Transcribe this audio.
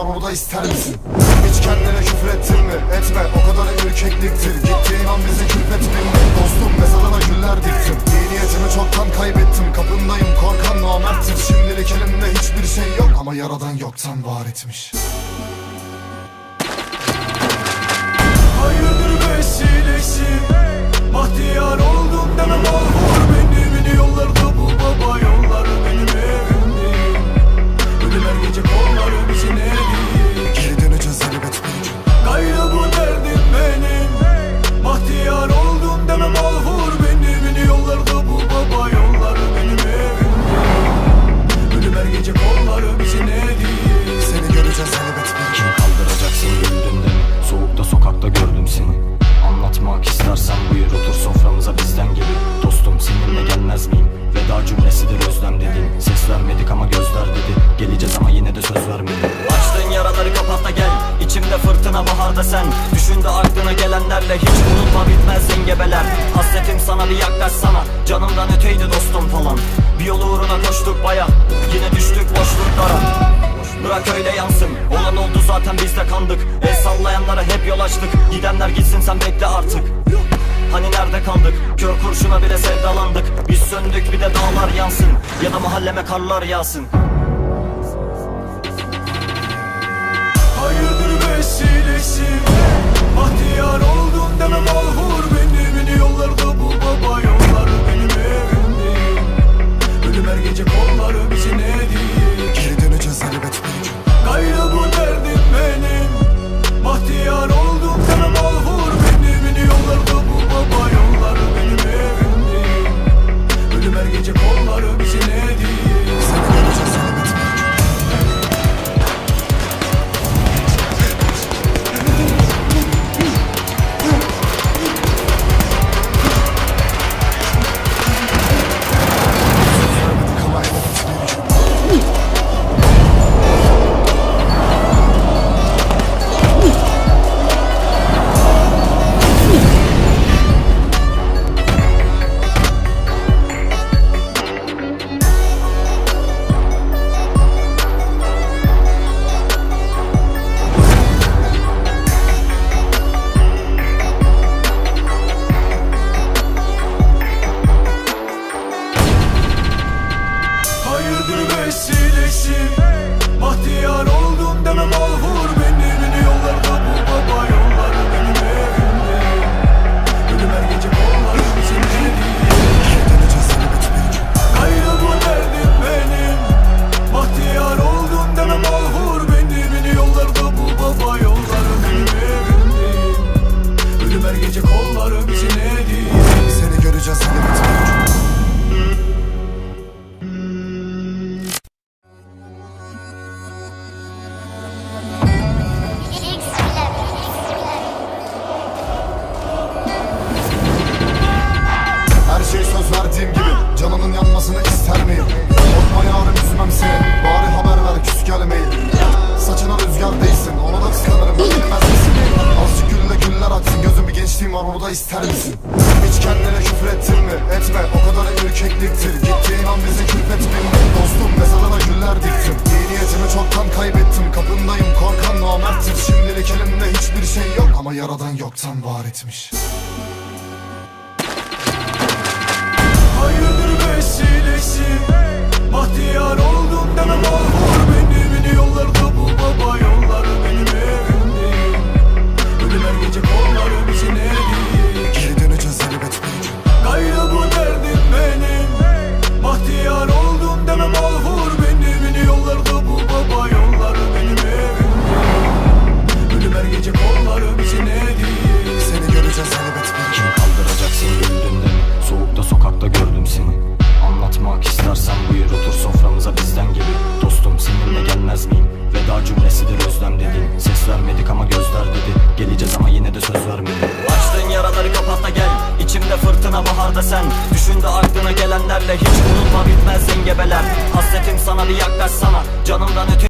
var orada ister misin? Hiç kendine küfür ettin mi? Etme o kadar ürkekliktir Gittiğin an bizi külfet bindi Dostum mezarına güller diktim. İyi niyetimi çoktan kaybettim. Kapındayım korkan namerttir. Şimdilik elimde hiçbir şey yok. Ama yaradan yoktan var etmiş. Hayırdır vesilesi Bahtiyar oldum demem al Vur beni. Beni Ve aklına gelenlerle hiç unutma bitmez zingebeler Hasretim sana bir yaklaşsana Canımdan öteydi dostum falan. Bir yol uğruna koştuk baya Yine düştük boşluklara. Bırak öyle yansın Olan oldu zaten biz de kandık. El sallayanlara hep yol açtık Gidenler gitsin sen bekle artık. Hani nerede kaldık? Kör kurşuna bile sevdalandık. Biz söndük bir de dağlar yansın Ya da mahalleme karlar yağsın. Hayırdır vesile bir vesilesi Bahtiyar oldum demem ahur beni. Beni yollarda bul baba yollar Ama yaradan yoktan var etmiş Hayırdır vesilesi hey. kenarda sen? Düşün aklına gelenlerle hiç unutma bitmez imgebeler Hasretim sana bir yaklaş sana. Canımdan öte